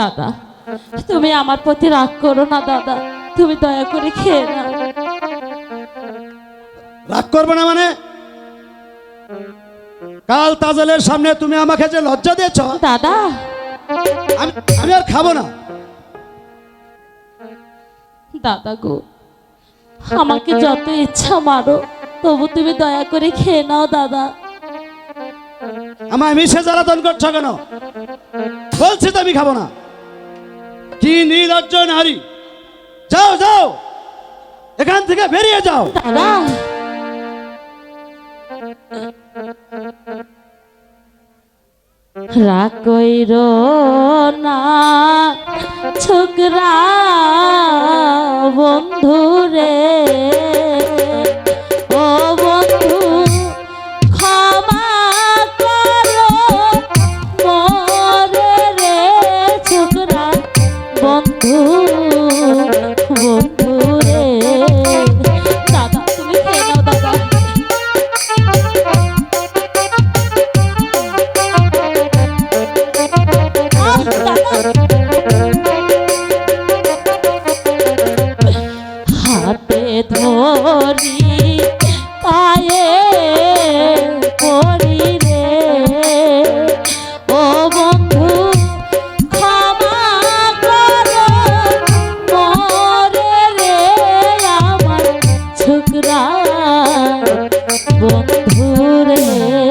দাদা। তুমি আমার প্রতি রাগ করো না দাদা। তুমি দয়া করে খেয়ে না রাগ করবে না মানে? কাল তাজেলের সামনে তুমি আমাকে যে লজ্জা দিয়েছ দাদা। আমি আর খাব না। দাদা গো আমাকে যত ইচ্ছা মারো তবু তুমি দয়া করে খেয়ে নাও দাদা। আমায় মিশে জ্বালাতন করছ কেন? বলছি তো আমি খাব না। কি নির্লজ্জ নারী। যাও যাও। এখান থেকে বেরিয়ে যাও। রাগ কইর না ছোকরা। বন্ধু বন্ধু রে। দাদা তুমি খেয়ে নাও দাদা হাতে ধরি বন্ধুরা বন্ধুরে।